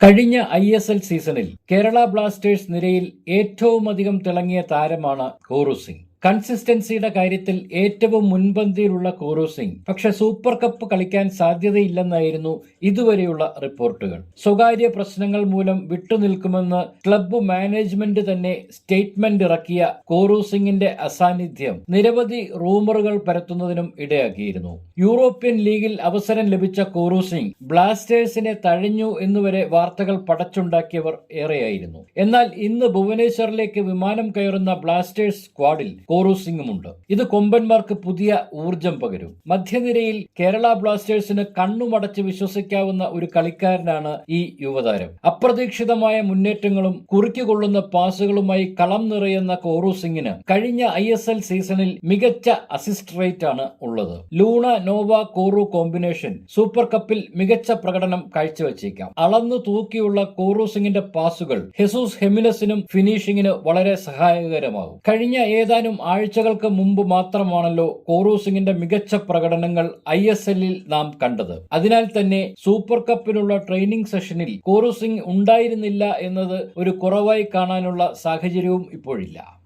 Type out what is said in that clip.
കഴിഞ്ഞ I S L സീസണിൽ Kerala Blasters നിരയിൽ ഏറ്റവുമധികം തിളങ്ങിയ താരമാണ് കോറു സിംഗ്. കൺസിസ്റ്റൻസിയുടെ കാര്യത്തിൽ ഏറ്റവും മുൻപന്തിയിലുള്ള കോറു സിംഗ്. പക്ഷെ സൂപ്പർ കപ്പ് കളിക്കാൻ സാധ്യതയില്ലെന്നായിരുന്നു ഇതുവരെയുള്ള റിപ്പോർട്ടുകൾ. സ്വകാര്യ പ്രശ്നങ്ങൾ മൂലം വിട്ടുനിൽക്കുമെന്ന് ക്ലബ്ബ് മാനേജ്മെന്റ് തന്നെ സ്റ്റേറ്റ്മെന്റ് ഇറക്കിയ കോറു സിംഗിന്റെ അസാന്നിധ്യം നിരവധി റൂമറുകൾ പരത്തുന്നതിനും ഇടയാക്കിയിരുന്നു. യൂറോപ്യൻ ലീഗിൽ അവസരം ലഭിച്ച കോറു സിംഗ് ബ്ലാസ്റ്റേഴ്സിനെ തഴഞ്ഞു എന്നുവരെ വാർത്തകൾ പടച്ചുണ്ടാക്കിയവർ ഏറെയായിരുന്നു. എന്നാൽ ഇന്ന് ഭുവനേശ്വറിലേക്ക് വിമാനം കയറുന്ന ബ്ലാസ്റ്റേഴ്സ് സ്ക്വാഡിൽ കോറു സിംഗുമുണ്ട് ഇത് കൊമ്പന്മാർക്ക് പുതിയ ഊർജം പകരും. മധ്യനിരയിൽ കേരള ബ്ലാസ്റ്റേഴ്സിന് കണ്ണുമടച്ച് വിശ്വസിക്കാവുന്ന ഒരു കളിക്കാരനാണ് ഈ യുവതാരം. അപ്രതീക്ഷിതമായ മുന്നേറ്റങ്ങളും കുറുക്കിക്കൊള്ളുന്ന പാസുകളുമായി കളം നിറയുന്ന കോറു സിംഗിന് കഴിഞ്ഞ ഐ എസ് എൽ സീസണിൽ മികച്ച അസിസ്റ്റ് റേറ്റ് ആണ് ഉള്ളത്. Luna Noah Koru combination super കപ്പിൽ മികച്ച പ്രകടനം കാഴ്ചവെച്ചേക്കാം. അളന്നു തൂക്കിയുള്ള കോറു സിംഗിന്റെ പാസുകൾ ഹെസൂസ് ഹെമിനസിനും ഫിനിഷിംഗിന് വളരെ സഹായകരമാകും. കഴിഞ്ഞ ഏതാനും ആഴ്ചകൾക്ക് മുമ്പ് മാത്രമാണല്ലോ കോറൂസിംഗിന്റെ മികച്ച പ്രകടനങ്ങൾ ഐ എസ് എല്ലിൽ നാം കണ്ടത്. അതിനാൽ തന്നെ സൂപ്പർ കപ്പിനുള്ള ട്രെയിനിങ് സെഷനിൽ കോറൂസിംഗ് ഉണ്ടായിരുന്നില്ല എന്നത് ഒരു കുറവായി കാണാനുള്ള സാഹചര്യവും ഇപ്പോഴില്ല.